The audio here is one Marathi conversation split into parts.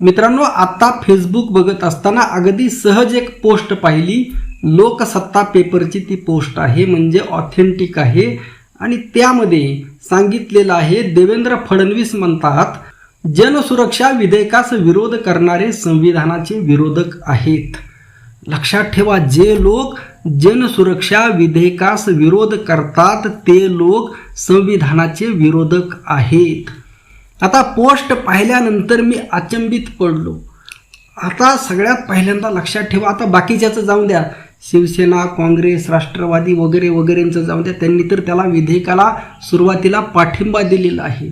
मित्रांनो आता फेसबुक बघत असताना अगदी सहज एक पोस्ट पाहिली. लोकसत्ता पेपरची ती पोस्ट आहे म्हणजे ऑथेंटिक आहे. आणि त्यामध्ये सांगितलेलं आहे देवेंद्र फडणवीस म्हणतात जनसुरक्षा विधेयकास विरोध करणारे संविधानाचे विरोधक आहेत. लक्षात ठेवा जे लोक जनसुरक्षा विधेयकास विरोध करतात ते लोक संविधानाचे विरोधक आहेत. आता पोस्ट पाहिल्यानंतर मी अचंबित पडलो. आता सगळ्यात पहिल्यांदा लक्षात ठेवा आता बाकीच्याचं जाऊन द्या. शिवसेना काँग्रेस राष्ट्रवादी वगैरे वगैरेंचं जाऊन द्या. त्यांनी तर त्याला विधेयकाला सुरुवातीला पाठिंबा दिलेला आहे.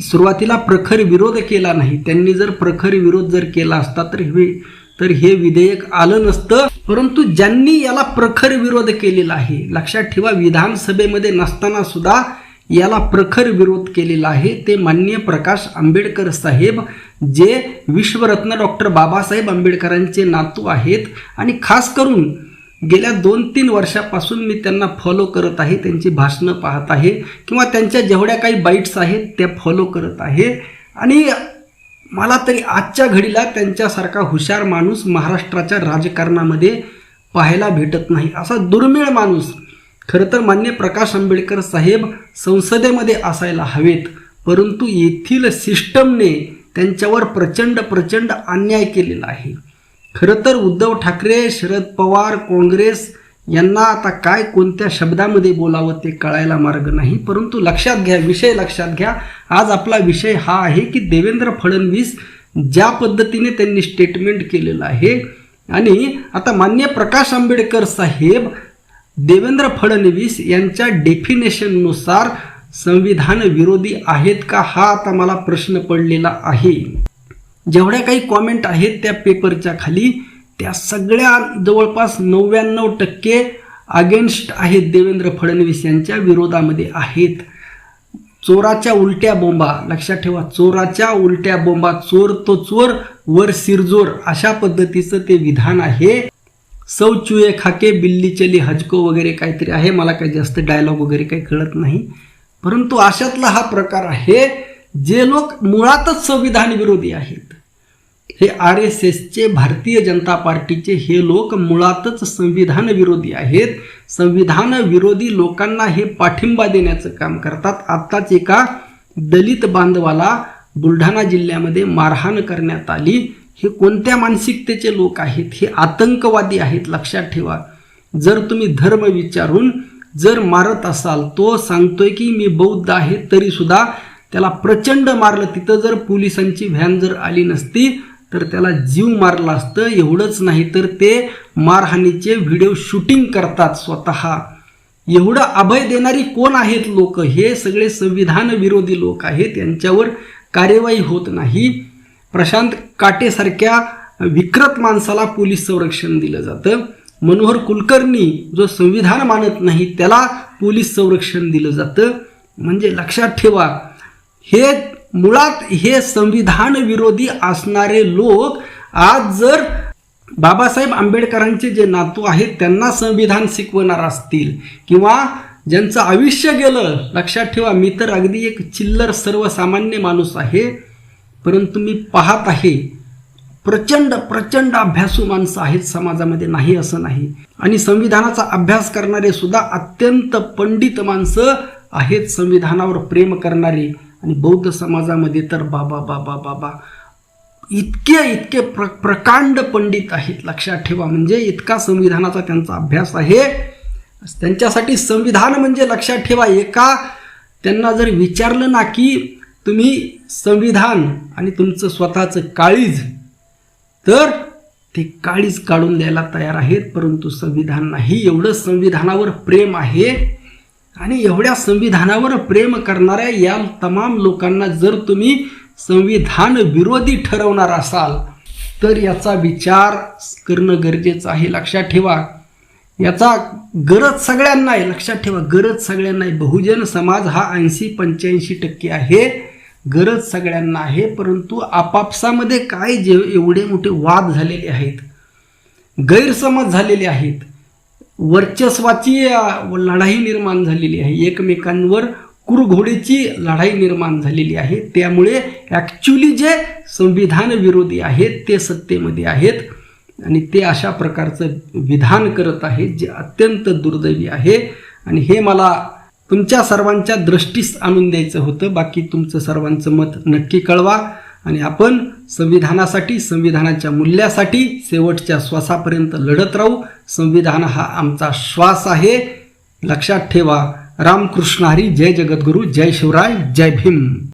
सुरुवातीला प्रखर विरोध केला नाही. त्यांनी जर प्रखर विरोध जर केला असता तर हे तर हे विधेयक आलं नसतं. परंतु ज्यांनी याला प्रखर विरोध केलेला आहे लक्षात ठेवा विधानसभेमध्ये नसताना सुद्धा याला प्रखर विरोध केलेला आहे. ते माननीय प्रकाश आंबेडकर साहेब जे विश्वरत्न डॉक्टर बाबासाहेब आंबेडकरांचे नातू आहेत. आणि खास करून गेल्या दोन तीन वर्षापासून मी त्यांना फॉलो करत आहे त्यांची भाषणं पाहत आहे किंवा त्यांच्या जेवढ्या काही बाईट्स आहेत त्या फॉलो करत आहे. आणि मला तरी आजच्या घडीला त्यांच्यासारखा हुशार माणूस महाराष्ट्राच्या राजकारणामध्ये पाहायला भेटत नाही. असा दुर्मिळ माणूस खरं तर मान्य प्रकाश आंबेडकर साहेब संसदेमध्ये असायला हवेत परंतु येथील सिस्टमने त्यांच्यावर प्रचंड प्रचंड अन्याय केलेला आहे. खरं तर उद्धव ठाकरे शरद पवार काँग्रेस यांना आता काय कोणत्या शब्दामध्ये बोलावं ते कळायला मार्ग नाही परंतु लक्षात घ्या विषय लक्षात घ्या. आज आपला विषय हा आहे की देवेंद्र फडणवीस ज्या पद्धतीने त्यांनी स्टेटमेंट केलेलं आहे. आणि आता मान्य प्रकाश आंबेडकर साहेब देवेंद्र फडणवीस यांच्या डेफिनेशननुसार संविधान विरोधी आहेत का हा आता मला प्रश्न पडलेला आहे. जेवढ्या काही कॉमेंट आहेत त्या पेपरच्या खाली त्या सगळ्या जवळपास नव्याण्णव टक्के अगेन्स्ट आहेत देवेंद्र फडणवीस यांच्या विरोधामध्ये आहेत. चोराच्या उलट्या बोंबा लक्षात ठेवा चोराच्या उलट्या बोंबा चोर तो चोर वर सिरजोर अशा पद्धतीचं ते विधान आहे. सौ चुये खाके बिल्ली चली हजको वगैरे काहीतरी आहे. मला काही जास्त डायलॉग वगैरे काही कळत नाही. परंतु अशातला हा प्रकार आहे जे लोक मुळातच संविधान विरोधी आहेत. हे आर एस एसचे भारतीय जनता पार्टीचे हे लोक मुळातच संविधान विरोधी आहेत. संविधान विरोधी लोकांना हे पाठिंबा देण्याचं काम करतात. आत्ताच एका दलित बांधवाला बुलढाणा जिल्ह्यामध्ये मारहाण करण्यात आली. हे कोणत्या मानसिकतेचे लोक आहेत? हे आतंकवादी आहेत? लक्षात ठेवा. जर तुम्ही धर्म विचारून जर मारत असाल तो सांगतोय की मी बौद्ध आहे तरी सुद्धा त्याला प्रचंड मारलं. तिथं जर पोलिसांची व्हॅन जर आली नसती तर त्याला जीव मारला असतं. एवढंच नाही तर ते मारहाणीचे व्हिडिओ शूटिंग करतात स्वतः. एवढं अभय देणारी कोण आहेत लोक? हे सगळे संविधान विरोधी लोक आहेत. यांच्यावर कार्यवाही होत नाही. प्रशांत काटेसारख्या विकृत माणसाला पोलीस संरक्षण दिलं जातं. मनोहर कुलकर्णी जो संविधान मानत नाही त्याला पोलीस संरक्षण दिलं जातं. म्हणजे लक्षात ठेवा हे मुळात हे संविधान विरोधी असणारे लोक आज जर बाबासाहेब आंबेडकरांचे जे नातू आहेत त्यांना संविधान शिकवणार असतील किंवा ज्यांचं आयुष्य गेलं लक्षात ठेवा मी तर अगदी एक चिल्लर सर्वसामान्य माणूस आहे. परंतु मी पाहत आहे प्रचंड प्रचंड अभ्यासू माणसं आहेत समाजामध्ये नाही असं नाही. आणि संविधानाचा अभ्यास करणारे सुद्धा अत्यंत पंडित माणसं आहेत संविधानावर प्रेम करणारे. आणि बौद्ध समाजामध्ये तर बाबा बाबा बाबा इतके इतके प्र प्रकांड पंडित आहेत. लक्षात ठेवा म्हणजे इतका संविधानाचा त्यांचा अभ्यास आहे. त्यांच्यासाठी संविधान म्हणजे लक्षात ठेवा एका त्यांना जर विचारलं ना की तुम्ही संविधान आणि तुमचं स्वतःचं काळीज तर ते काळीज काढून द्यायला तयार आहेत परंतु संविधान नाही. एवढं संविधानावर प्रेम आहे आणि एवढ्या संविधानावर प्रेम करणाऱ्या या तमाम लोकांना जर तुम्ही संविधान विरोधी ठरवणार असाल तर याचा विचार करणं गरजेचं आहे. लक्षात ठेवा याचा गरज सगळ्यांना आहे. लक्षात ठेवा गरज सगळ्यांना आहे. बहुजन समाज हा ऐंशी पंच्याऐंशी टक्के आहे. गरज सगळ्यांना आहे परंतु आपापसामध्ये काय जे एवढे मोठे वाद झालेले आहेत गैरसमज झालेले आहेत वर्चस्वाची लढाई निर्माण झालेली आहे एकमेकांवर कुरघोडीची लढाई निर्माण झालेली आहे त्यामुळे ॲक्च्युली जे संविधान विरोधी आहेत ते सत्तेमध्ये आहेत आणि ते अशा प्रकारचं विधान करत आहेत जे अत्यंत दुर्दैवी आहे. आणि हे मला तुमच्या सर्वांच्या दृष्टीस आणून द्यायचं होतं. बाकी तुमचं सर्वांचं मत नक्की कळवा. आणि आपण संविधानासाठी संविधानाच्या मूल्यासाठी शेवटच्या श्वासापर्यंत लढत राहू. संविधान हा आमचा श्वास आहे. लक्षात ठेवा. रामकृष्ण हरी. जय जगद्गुरू. जय शिवराय. जय भीम.